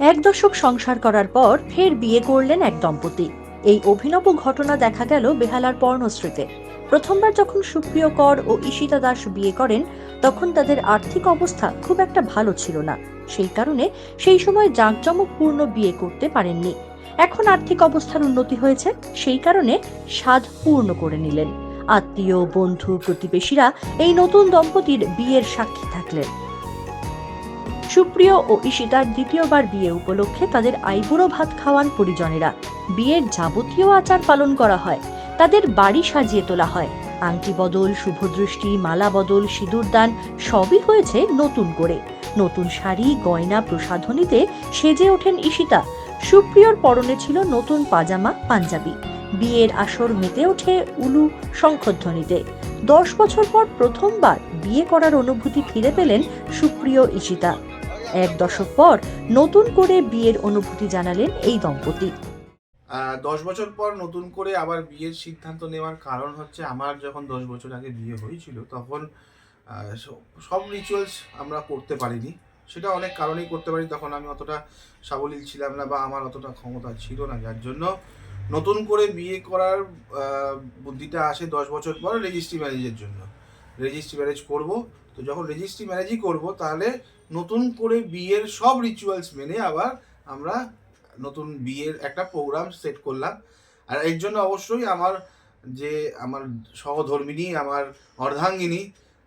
এক দশক সংসার করার পর ফের বিয়ে করলেন এক দম্পতি। এই অভিনব ঘটনা দেখা গেল বেহালার পর্ণশ্রীতে। প্রথমবার যখন সুপ্রিয় কর ও ঈশিতা দাস বিয়ে করেন, তখন তাদের আর্থিক অবস্থা খুব একটা ভালো ছিল না। সেই কারণে সেই সময় জাঁকজমকপূর্ণ বিয়ে করতে পারেননি। এখন আর্থিক অবস্থার উন্নতি হয়েছে, সেই কারণে স্বাদ পূর্ণ করে নিলেন। আত্মীয়, বন্ধু, প্রতিবেশীরা এই নতুন দম্পতির বিয়ের সাক্ষী থাকলেন। সুপ্রিয় ও ঈশিতার দ্বিতীয়বার বিয়ে উপলক্ষে তাদের আইবুড়ো ভাত খাওয়ান পরিজনেরা। বিয়ের যাবতীয় আচার পালন করা হয়। তাদের বাড়ি সাজিয়ে তোলা হয়। আংটি বদল শুভদৃষ্টি মালা বদল সিঁদুরদান সবই হয়েছে নতুন করে। নতুন শাড়ি, গয়না, প্রসাধনীতে সেজে ওঠেন ঈশিতা। সুপ্রিয়র পরনে ছিল নতুন পাজামা, পাঞ্জাবি। বিয়ের আসর মেতে ওঠে উলু শঙ্খধ্বনিতে। দশ বছর পর প্রথমবার বিয়ে করার অনুভূতি ফিরে পেলেন সুপ্রিয় ঈশিতা। এক দশক পর নতুন করে বিয়ের অনুভূতি জানালেন এই দম্পতি। দশ বছর পর নতুন করে আবার বিয়ের সিদ্ধান্ত নেওয়ার কারণ হচ্ছে আমার যখন দশ বছর আগে বিয়ে হয়েছিল তখন সব রিচুয়ালস আমরা করতে পারিনি। সেটা অনেক কারণেই করতে পারি, তখন আমি অতটা সাবলীল ছিলাম না বা আমার অতটা ক্ষমতা ছিল না। যার জন্য নতুন করে বিয়ে করার বুদ্ধিটা আসে দশ বছর পর রেজিস্ট্রি ম্যারেজের জন্য। রেজিস্ট্রি ম্যারেজ করব। তো যখন রেজিস্ট্রি ম্যারেজই করব, তাহলে নতুন করে বিয়ের সব রিচুয়ালস মেনে আবার আমরা নতুন বিয়ের একটা প্রোগ্রাম সেট করলাম। আর এর জন্য অবশ্যই আমার যে আমার সহধর্মিনী, আমার অর্ধাঙ্গিনী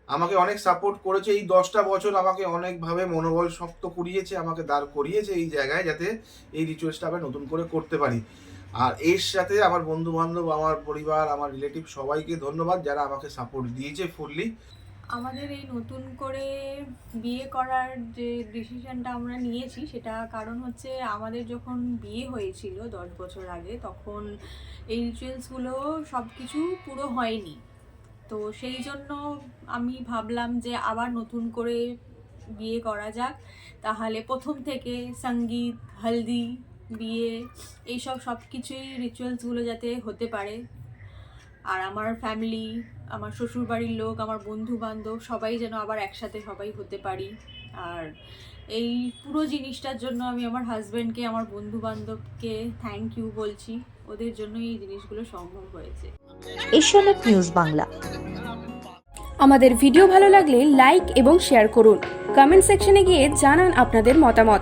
আমাকে অনেক সাপোর্ট করেছে। এই দশটা বছর আমাকে অনেকভাবে মনোবল শক্ত করিয়েছে, আমাকে দাঁড় করিয়েছে এই জায়গায় যাতে এই রিচুয়ালসটা আবার নতুন করে করতে পারি। আর এর সাথে আমার বন্ধু বান্ধব আমার পরিবার, আমার রিলেটিভ সবাইকে ধন্যবাদ যারা আমাকে সাপোর্ট দিয়েছে ফুললি আমাদের এই নতুন করে বিয়ে করার যে ডিসিশনটা আমরা নিয়েছি, সেটা কারণ হচ্ছে আমাদের যখন বিয়ে হয়েছিল দশ বছর আগে, তখন এই রিচুয়ালসগুলো সব কিছু পুরো হয়নি। তো সেই জন্য আমি ভাবলাম যে আবার নতুন করে বিয়ে করা যাক। তাহলে প্রথম থেকে সংগীত, হলদি বিয়ে এইসব সব কিছুই রিচুয়ালসগুলো যাতে হতে পারে। আর আমার ফ্যামিলি আমার শ্বশুর বাড়ির লোক আমার বন্ধু বান্ধব সবাই যেন আবার একসাথে সবাই হতে পারি। আর এই পুরো জিনিসটার জন্য আমি আমার হাজব্যান্ডকে আমার বন্ধু বান্ধবকে থ্যাংক ইউ বলছি। ওদের জন্যই এই জিনিসগুলো সম্ভব হয়েছে। এশিয়ানেট নিউজ বাংলা। আমাদের ভিডিও ভালো লাগলে লাইক এবং শেয়ার করুন। কমেন্ট সেকশনে গিয়ে জানান আপনাদের মতামত।